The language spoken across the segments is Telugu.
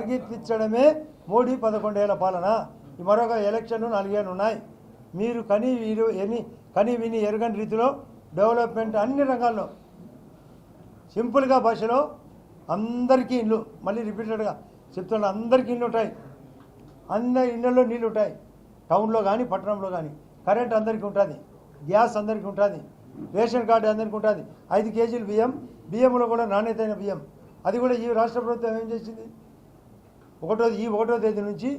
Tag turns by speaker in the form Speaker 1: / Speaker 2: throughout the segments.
Speaker 1: పరిగెత్తించడమే మోడీ పదకొండేళ్ళ పాలన. మరొక ఎలక్షన్ నాలుగేళ్ళు ఉన్నాయి. మీరు కని వీరు ఎన్ని కని విని ఎరగని రీతిలో డెవలప్మెంట్ అన్ని రంగాల్లో సింపుల్గా భాషలో అందరికీ ఇల్లు మళ్ళీ రిపీటెడ్గా చెప్తున్నా అందరికీ ఇల్లు ఉంటాయి. అందరి ఇళ్ళల్లో నీళ్ళు ఉంటాయి. టౌన్లో కానీ పట్టణంలో కానీ కరెంట్ అందరికీ ఉంటుంది. గ్యాస్ అందరికీ ఉంటుంది. రేషన్ కార్డు అందరికీ ఉంటుంది. ఐదు కేజీలు బియ్యం బియ్యంలో కూడా నాణ్యతైన బియ్యం. అది కూడా ఈ రాష్ట్ర ప్రభుత్వం ఏం చేసింది? ఒకటో ఈ ఒకటో తేదీ నుంచి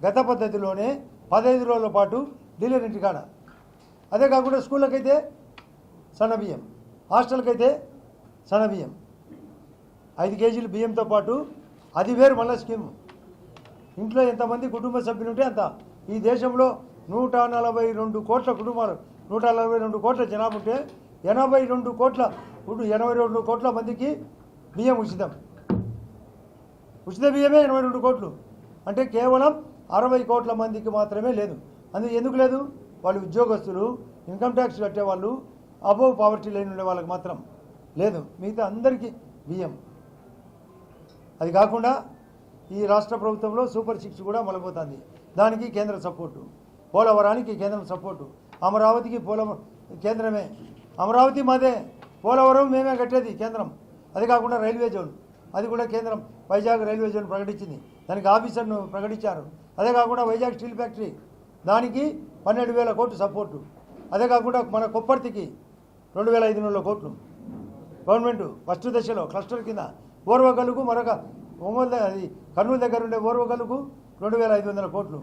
Speaker 1: గత పద్ధతిలోనే పదహైదు రోజుల పాటు డీలర్ ఇంటికాడ అదే కాకుండా స్కూళ్ళకైతే సన్న బియ్యం హాస్టల్కైతే సన్న బియ్యం. ఐదు కేజీలు బియ్యంతో పాటు అది వేరు మళ్ళీ స్కీమ్. ఇంట్లో ఎంతమంది కుటుంబ సభ్యులు ఉంటే అంత. ఈ దేశంలో నూట నలభై రెండు కోట్ల కుటుంబాలు నూట నలభై రెండు కోట్ల జనాభా ఉంటే ఎనభై రెండు కోట్ల ఎనభై రెండు కోట్ల మందికి బియ్యం ఉచితం. ఉచిత బియ్యమే ఎనభై రెండు కోట్లు. అంటే కేవలం అరవై కోట్ల మందికి మాత్రమే లేదు. అందుకు ఎందుకు లేదు? వాళ్ళు ఉద్యోగస్తులు ఇన్కమ్ ట్యాక్స్ కట్టేవాళ్ళు అబోవ్ పావర్టీ లైన్ ఉండే వాళ్ళకి మాత్రం లేదు. మిగతా అందరికీ బియ్యం. అది కాకుండా ఈ రాష్ట్ర ప్రభుత్వంలో సూపర్ సిక్స్ కూడా మొలబోతుంది దానికి కేంద్ర సపోర్టు. పోలవరానికి కేంద్రం సపోర్టు. అమరావతికి పోలవరం కేంద్రమే. అమరావతి మాదే. పోలవరం మేమే కట్టేది కేంద్రం. అది కాకుండా రైల్వే జోన్. అది కూడా కేంద్రం. వైజాగ్ రైల్వే జోన్ ప్రకటించింది. దానికి ఆఫీసర్ను ప్రకటించారు. అదే కాకుండా వైజాగ్ స్టీల్ ఫ్యాక్టరీ దానికి పన్నెండు వేల కోట్లు సపోర్టు. అదే కాకుండా మన కొప్పర్తికి రెండు వేల ఐదు వందల కోట్లు. గవర్నమెంట్ ఫస్ట్ దశలో క్లస్టర్ కింద ఓర్వగలుగు మరొక ఒంగోలు అది కర్నూలు దగ్గర ఉండే ఓర్వగలుగు రెండు వేల ఐదు వందల కోట్లు.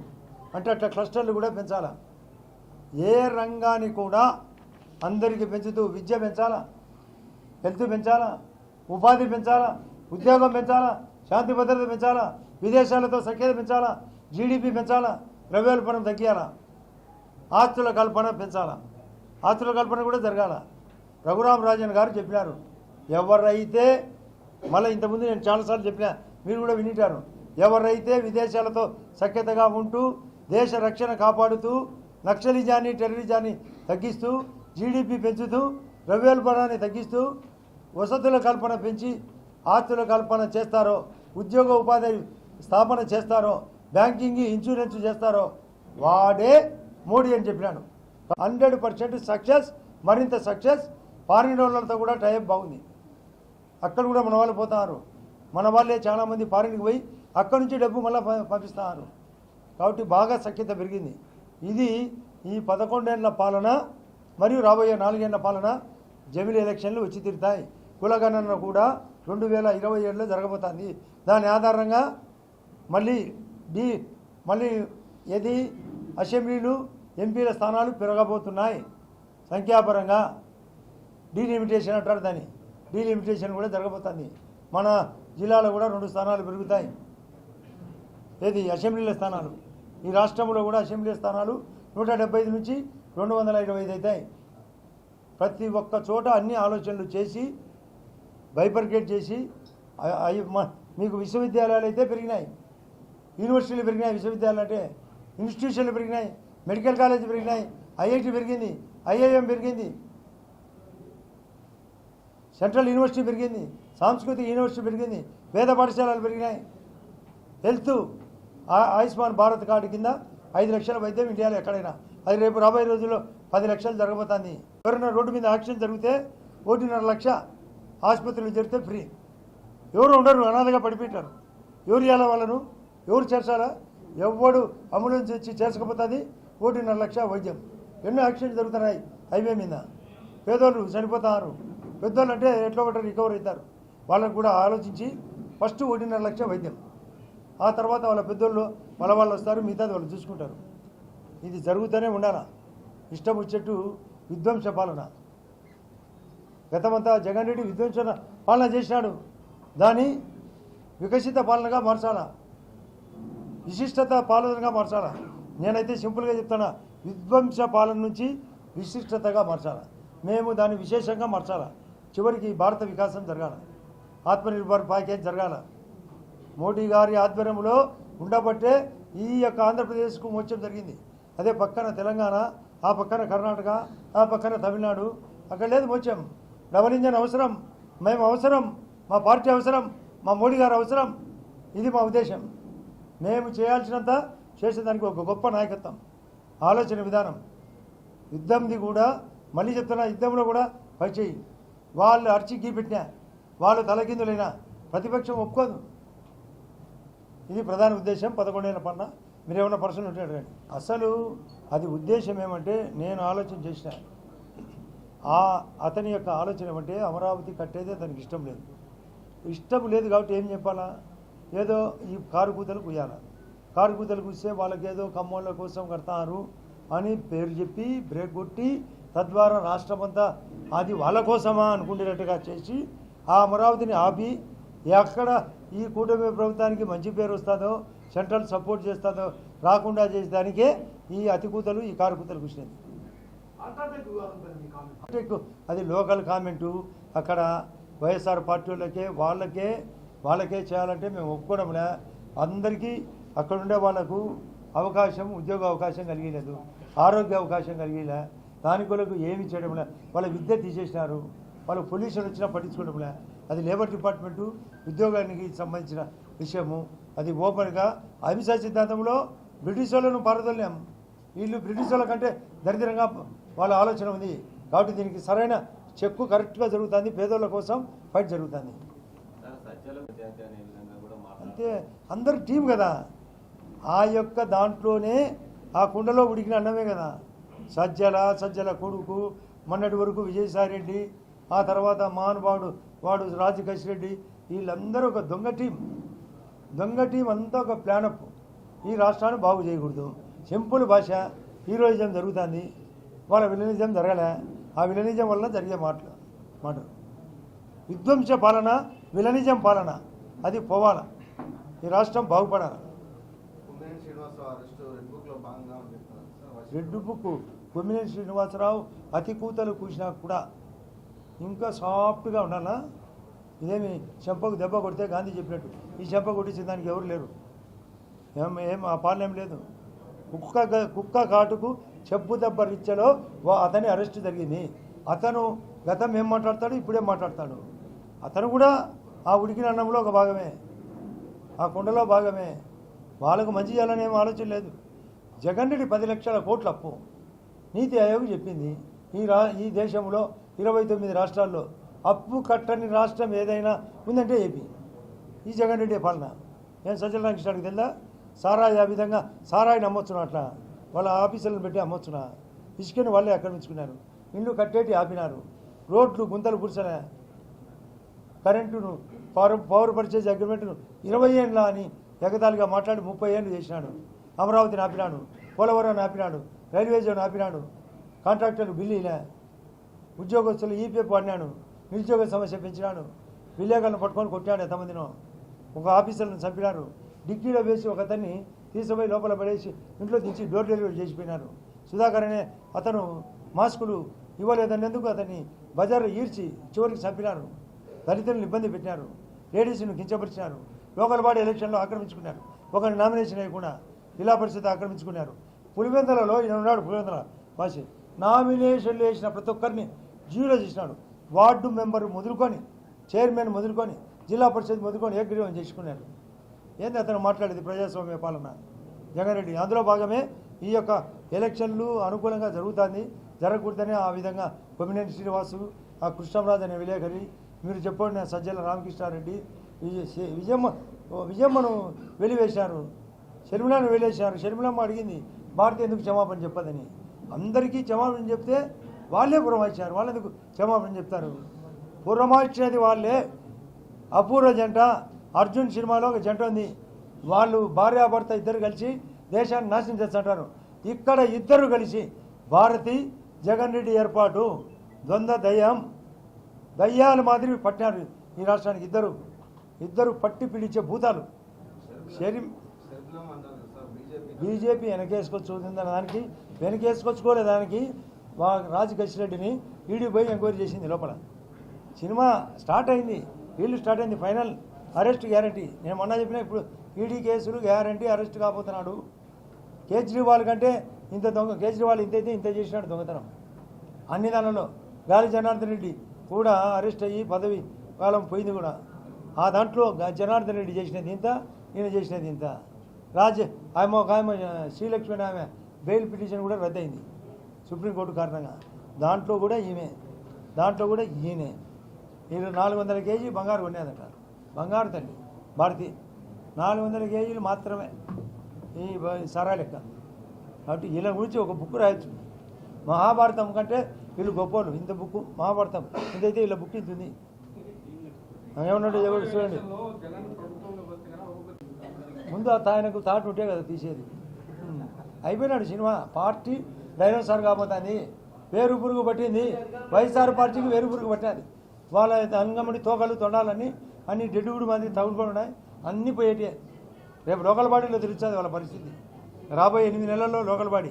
Speaker 1: అంటే అట్లా క్లస్టర్లు కూడా పెంచాలా? ఏ రంగాన్ని కూడా అందరికీ పెంచుతూ విద్య పెంచాలా? హెల్త్ పెంచాలా? ఉపాధి పెంచాలా? ఉద్యోగం పెంచాలా? శాంతి భద్రత పెంచాలా? విదేశాలతో సఖ్యత పెంచాలా? జీడిపి పెంచాలా? ద్రవ్యోల్బణం తగ్గియాలా? ఆస్తుల కల్పన పెంచాలా? ఆస్తుల కల్పన కూడా జరగాల? రఘురామ్ రాజన్ గారు చెప్పినారు. ఎవరైతే మళ్ళీ ఇంతకుముందు నేను చాలాసార్లు చెప్పినా మీరు కూడా వినిటారు. ఎవరైతే విదేశాలతో సఖ్యతగా ఉంటూ దేశ రక్షణ కాపాడుతూ నక్సలిజాన్ని టెర్రరిజాన్ని తగ్గిస్తూ జీడిపి పెంచుతూ ద్రవ్యోల్బణాన్ని తగ్గిస్తూ వసతుల కల్పన పెంచి ఆస్తుల కల్పన చేస్తారో ఉద్యోగ ఉపాధి స్థాపన చేస్తారో బ్యాంకింగ్ ఇన్సూరెన్స్ చేస్తారో వాడే మోడీ అని చెప్పినాను హండ్రెడ్ పర్సెంట్ సక్సెస్ మరింత సక్సెస్ ఫారిన్ వాళ్ళతో కూడా టైప్ బాగుంది. అక్కడ కూడా మన వాళ్ళు పోతున్నారు మన వాళ్ళే చాలామంది ఫారిన్కి పోయి అక్కడి నుంచి డబ్బు మళ్ళీ పంపిస్తున్నారు కాబట్టి బాగా సఖ్యత పెరిగింది. ఇది ఈ పదకొండేళ్ళ పాలన మరియు రాబోయే నాలుగేళ్ళ పాలన జమిలీ ఎలక్షన్లు వచ్చి తీరుతాయి. కులగణన కూడా రెండు వేల ఇరవై ఏడులో జరగబోతుంది. దాని ఆధారంగా మళ్ళీ డి మళ్ళీ ఏది అసెంబ్లీలు ఎంపీల స్థానాలు పెరగబోతున్నాయి. సంఖ్యాపరంగా డీలిమిటేషన్ అంటారు దాన్ని. డీలిమిటేషన్ కూడా జరగబోతుంది. మన జిల్లాలో కూడా రెండు స్థానాలు పెరుగుతాయి. ఏది అసెంబ్లీల స్థానాలు. ఈ రాష్ట్రంలో కూడా అసెంబ్లీ స్థానాలు నూట డెబ్బై ఐదు నుంచి రెండు వందల ఇరవై ఐదు అవుతాయి. ప్రతి ఒక్క చోట అన్ని ఆలోచనలు చేసి బైపర్కేట్ చేసి మీకు విశ్వవిద్యాలయాలు అయితే పెరిగినాయి. యూనివర్సిటీలు పెరిగినాయి విశ్వవిద్యాలయాలు అంటే ఇన్స్టిట్యూషన్లు పెరిగినాయి మెడికల్ కాలేజ్ పెరిగినాయి ఐఐటి పెరిగింది ఐఐఎం పెరిగింది. సెంట్రల్ యూనివర్సిటీ పెరిగింది సాంస్కృతిక యూనివర్సిటీ పెరిగింది వేద పాఠశాలలు పెరిగినాయి. హెల్త్ ఆయుష్మాన్ భారత్ కార్డు కింద ఐదు లక్షల వైద్యం ఇండియాలో ఎక్కడైనా. అది రేపు రాబోయే రోజుల్లో పది లక్షలు జరగబోతుంది. ఎవరైనా రోడ్డు మీద యాక్సిడెంట్ జరిగితే ఒకటిన్నర లక్ష ఆసుపత్రిలో జరిగితే ఫ్రీ. ఎవరు ఉండరు అనాథగా పడిపెట్టారు ఎవరు ఇవ్వాలా వాళ్ళను? ఎవరు చేర్చాలా? ఎవడు అంబులెన్స్ వచ్చి చేర్చకపోతుంది? ఒకటిన్నర లక్ష వైద్యం. ఎన్నో యాక్సిడెంట్ జరుగుతున్నాయి హైవే మీద. పేదోళ్ళు చనిపోతున్నారు పెద్దోళ్ళు అంటే ఎట్లా ఒకటి రికవర్ అవుతారు. వాళ్ళకు కూడా ఆలోచించి ఫస్ట్ ఒకటిన్నర లక్ష వైద్యం. ఆ తర్వాత వాళ్ళ పెద్దోళ్ళు వాళ్ళ వాళ్ళు వస్తారు మిగతాది వాళ్ళు చూసుకుంటారు. ఇది జరుగుతూనే ఉండాలా? ఇష్టం వచ్చేట్టు విధ్వంస పాలన. గతమంతా జగన్ రెడ్డి విధ్వంసన పాలన చేసినాడు. దాన్ని వికసిత పాలనగా మార్చాలా? విశిష్టత పాలనగా మార్చాలా? నేనైతే సింపుల్గా చెప్తానా విధ్వంస పాలన నుంచి విశిష్టతగా మార్చాలా? మేము దాన్ని విశేషంగా మార్చాలా? చివరికి భారత వికాసం జరగాల? ఆత్మనిర్భర్ ప్యాకేజ్ జరగాల? మోడీ గారి ఆధ్వర్యంలో ఉండబట్టే ఈ యొక్క ఆంధ్రప్రదేశ్కు మోచం జరిగింది. అదే పక్కన తెలంగాణ ఆ పక్కన కర్ణాటక ఆ పక్కన తమిళనాడు అక్కడ లేదు మోచం డబల్ ఇంజన్ అవసరం మేము అవసరం మా పార్టీ అవసరం మా మోడీ గారు అవసరం. ఇది మా ఉద్దేశం. మేము చేయాల్సినంత చేసేదానికి ఒక గొప్ప నాయకత్వం. ఆలోచన విధానం. యుద్ధంది కూడా మళ్ళీ చెప్తున్నా యుద్ధంలో కూడా పనిచేయి వాళ్ళు అరిచి గీ పెట్టినా వాళ్ళు తలకిందులైనా ప్రతిపక్షం ఒప్పుకోదు. ఇది ప్రధాన ఉద్దేశం. పదకొండేళ్ళ పన్న మీరేమన్నా పర్సన్ ఉంటాడు అసలు అది ఉద్దేశం ఏమంటే నేను ఆలోచన చేసిన ఆ అతని యొక్క ఆలోచన ఏమంటే అమరావతి కట్టేదే అతనికి ఇష్టం లేదు. ఇష్టం లేదు కాబట్టి ఏం చెప్పాలా? ఏదో ఈ కారు కూతలు కుయ్యాల? కారు కూతలు కూస్తే వాళ్ళకి ఏదో కమ్మోళ్ళ కోసం కడతారు అని పేరు చెప్పి బ్రేక్ కొట్టి తద్వారా రాష్ట్రమంతా అది వాళ్ళ కోసమా అనుకునేటట్టుగా చేసి ఆ అమరావతిని ఆపి ఎక్కడ ఈ కూటమి ప్రభుత్వానికి మంచి పేరు వస్తుందో సెంట్రల్ సపోర్ట్ చేస్తుందో రాకుండా చేసేదానికే ఈ అతి కూతలు ఈ కారు కూతలు కూర్చునేది అది లోకల్ కామెంటు అక్కడ వైఎస్ఆర్ పార్టీ వాళ్ళకే వాళ్ళకే వాళ్ళకే చేయాలంటే మేము ఒప్పుకోవడంలే అందరికీ అక్కడ ఉండే వాళ్ళకు అవకాశం ఉద్యోగ అవకాశం కలిగలేదు ఆరోగ్య అవకాశం కలిగలే? దాని కొరకు ఏమి చేయడంలే వాళ్ళ విద్య తీసేసినారు వాళ్ళ పొల్యూషన్ వచ్చినా పట్టించుకోవడంలే అది లేబర్ డిపార్ట్మెంటు ఉద్యోగానికి సంబంధించిన విషయము. అది ఓపెన్గా అహింసా సిద్ధాంతంలో బ్రిటిష్ వాళ్ళను పారదోలేం వీళ్ళు బ్రిటిష్ వాళ్ళ కంటే దరిద్రంగా వాళ్ళ ఆలోచన ఉంది. కాబట్టి దీనికి సరైన చెక్కు కరెక్ట్గా జరుగుతుంది. పేదోళ్ళ కోసం ఫైట్ జరుగుతుంది. అంతే. అందరు టీం కదా. ఆ యొక్క దాంట్లోనే ఆ కుండలో ఉడికిన అన్నమే కదా. సజ్జల సజ్జల కొడుకు మొన్నటి వరకు విజయసాయి రెడ్డి ఆ తర్వాత మహానుభావుడు వాడు రాజకేష్ రెడ్డి వీళ్ళందరూ ఒక దొంగ టీం. దొంగ టీం అంతా ఒక ప్లానప్. ఈ రాష్ట్రాన్ని బాగు చేయకూడదు. సింపుల్ భాష హీరోయిజం జరుగుతుంది. వాళ్ళ విలనిజం జరగలే. ఆ విలనిజం వల్ల జరిగే మాటలు మాటలు విధ్వంస పాలన విలనిజం పాలన. అది పోవాల. ఈ రాష్ట్రం బాగుపడాలి.
Speaker 2: కుమ్మేని రెడ్ బుక్
Speaker 1: కొమ్మినేని శ్రీనివాసరావు అతి కూతలు కూసినా కూడా ఇంకా సాఫ్ట్గా ఉండాలా? ఇదేమి చెంపకు దెబ్బ కొడితే గాంధీ చెప్పినట్టు. ఈ చెంప కొట్టించిన దానికి ఎవరు లేరు. ఏం ఏం ఆ పాలన ఏం లేదు. కుక్క కుక్క కాటుకు చెప్పు దెబ్బ రిచ్చలో అతని అరెస్ట్ జరిగింది. అతను గతం ఏం మాట్లాడతాడు? ఇప్పుడేం మాట్లాడతాడు? అతను కూడా ఆ ఉడికిన అన్నంలో ఒక భాగమే. ఆ కుండలో భాగమే. వాళ్ళకు మంచి చేయాలని ఏం ఆలోచన లేదు. జగన్ రెడ్డి పది లక్షల కోట్ల అప్పు. నీతి ఆయోగ్ చెప్పింది. ఈ రా ఈ దేశంలో ఇరవై తొమ్మిది రాష్ట్రాల్లో అప్పు కట్టని రాష్ట్రం ఏదైనా ఉందంటే ఏపీ. ఈ జగన్ రెడ్డి పాలన. నేను సజ్జల రామకృష్ణానికి తెలుదా? సారాయి ఆ విధంగా సారాయిని అమ్మొచ్చునా అట్లా. వాళ్ళ ఆఫీసులను పెట్టి అమ్మొచ్చునా. ఇసుకని వాళ్ళే ఆక్రమించుకున్నారు ఇల్లు కట్టేటి ఆపినారు. రోడ్లు గుంతలు కూర్చొనే కరెంటును పవర్ పవర్ పర్చేజ్ అగ్రిమెంట్ను ఇరవై ఏళ్ళ అని ఎగదాలుగా మాట్లాడి ముప్పై ఏళ్ళు చేసినాడు. అమరావతిని ఆపినాడు. పోలవరం ఆపినాడు. రైల్వే జోన్ ఆపినాడు. కాంట్రాక్టర్లు బిల్లీలే ఉద్యోగస్తులు ఈపీఎఫ్ వాడినాడు. నిరుద్యోగ సమస్య పెంచినాడు. విలేకరులను పట్టుకొని కొట్టాడు ఎంతమందినో. ఒక ఆఫీసర్లను చంపినారు. డిక్కీలో వేసి ఒక అతన్ని తీసుకుపోయి లోపల పడేసి ఇంట్లో దించి డోర్ డెలివరీ చేసిపోయినారు. సుధాకర్ అనే అతను మాస్కులు ఇవ్వలేదన్నందుకు అతన్ని బజార్లో ఈడ్చి చివరికి చంపినారు. దళితులను ఇబ్బంది పెట్టినారు. లేడీస్ను కించపరిచినారు. లోకల్ బాడీ ఎలక్షన్లో ఆక్రమించుకున్నారు. ఒకరి నామినేషన్ అయ్యకుండా జిల్లా పరిషత్ ఆక్రమించుకున్నారు. పులివెందలలో ఈయన ఉన్నాడు పులివెందల వాసి. నామినేషన్లు వేసిన ప్రతి ఒక్కరిని జీరో చేసినాడు. వార్డు మెంబర్ మొదలుకొని చైర్మన్ మొదలుకొని జిల్లా పరిషత్ మొదలుకొని ఏకగ్రీవం చేసుకున్నారు. ఏంది అతను మాట్లాడేది ప్రజాస్వామ్య పాలన? జగన్ రెడ్డి అందులో భాగమే ఈ యొక్క ఎలక్షన్లు అనుకూలంగా జరుగుతుంది జరగకూడదని ఆ విధంగా కొమ్మినేని శ్రీనివాసు ఆ కృష్ణంరాజు అనే విలేకరి మీరు చెప్పండి సజ్జల రామకృష్ణారెడ్డి విజయ విజయమ్మ విజయమ్మను వెలివేశారు షర్మిలను వెలివేశారు షర్మిలమ్మ అడిగింది భారతి ఎందుకు క్షమాపణ చెప్పదని. అందరికీ క్షమాపణ చెప్తే వాళ్ళే పురమాయించారు వాళ్ళు ఎందుకు క్షమాపణ చెప్తారు? పురమాయించేది వాళ్ళే. అపూర్వ జంట అర్జున్ సినిమాలో ఒక జంట ఉంది. వాళ్ళు భార్యాభర్త ఇద్దరు కలిసి దేశాన్ని నాశనం చేస్తుంటారు. ఇక్కడ ఇద్దరు కలిసి భారతి జగన్ రెడ్డి ఏర్పాటు. ద్వంద్వ దయ్యం. దయ్యాల మాదిరి పట్టినారు ఈ రాష్ట్రానికి ఇద్దరు. ఇద్దరు పట్టి పిలిచే భూతాలు. శరీ
Speaker 2: బీజేపీ
Speaker 1: వెనకేసుకొచ్చుకుందన్న దానికి వెనకేసుకొచ్చుకోలే దానికి వా రెడ్డిని ఈడీ పోయి ఎంక్వైరీ చేసింది లోపల. సినిమా స్టార్ట్ అయింది. వీళ్ళు స్టార్ట్ అయింది ఫైనల్. Arrest guarantee. నేను మొన్న చెప్పిన ఇప్పుడు ఈడీ కేసులు గ్యారంటీ అరెస్ట్ కాబోతున్నాడు. కేజ్రీవాల్ కంటే ఇంత దొంగ కేజ్రీవాల్ ఇంత అయితే ఇంత చేసినాడు దొంగతనం. అన్ని దానిలో గాలి జనార్దన్ రెడ్డి కూడా అరెస్ట్ అయ్యి పదవి కాలం పోయింది కూడా. ఆ దాంట్లో జనార్దన్ రెడ్డి చేసినది ఇంత ఈయన చేసినది ఇంత. రాజ్ ఆమె ఒక ఆమె శ్రీలక్ష్మి ఆమె బెయిల్ పిటిషన్ కూడా రద్దయింది సుప్రీంకోర్టు కారణంగా. దాంట్లో కూడా ఈమె దాంట్లో కూడా ఈయనే. ఈయన నాలుగు వందల కేజీ బంగారు కొనేదట బంగారు తండ్రి భారతి నాలుగు వందల కేజీలు మాత్రమే. ఈ సరా లెక్క. కాబట్టి వీళ్ళ గురించి ఒక బుక్ రాయొచ్చు. మహాభారతం కంటే వీళ్ళు గొప్పలు ఇంత బుక్ మహాభారతం. ఇంతైతే వీళ్ళ బుక్ ఇంత ఉంది ఏమన్నాడు చూడండి. ముందు ఆయనకు థాట్ ఉంటే కదా తీసేది. అయిపోయినాడు సినిమా. పార్టీ డైనోసార్ కాబోతుంది. వేరు పురుగు పట్టింది. వైఎస్ఆర్ పార్టీకి వేరు పురుగు పట్టినది వాళ్ళ అంగమడి తోకలు తొండాలని అన్ని డెడ్డుగుడు మంది తగులుకొని ఉన్నాయి. అన్నీ పోయేటి రేపు లోకల్ బాడీలో తెలుస్తుంది వాళ్ళ పరిస్థితి. రాబోయే ఎనిమిది నెలల్లో local body.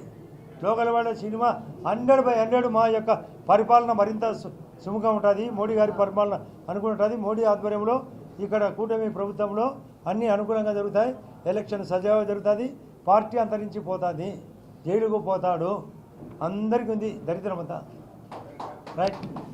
Speaker 1: Local body cinema hundred by hundred మా యొక్క పరిపాలన మరింత సు- ఉంటుంది. మోడీ గారి పరిపాలన అనుకుని ఉంటుంది. మోడీ ఆధ్వర్యంలో ఇక్కడ కూటమి ప్రభుత్వంలో అన్నీ అనుకూలంగా జరుగుతాయి. ఎలక్షన్ సజావుగా జరుగుతుంది. పార్టీ అంతరించి పోతుంది జైలుకు పోతాడు. అందరికీ ఉంది. దరిద్రమంతా. రైట్.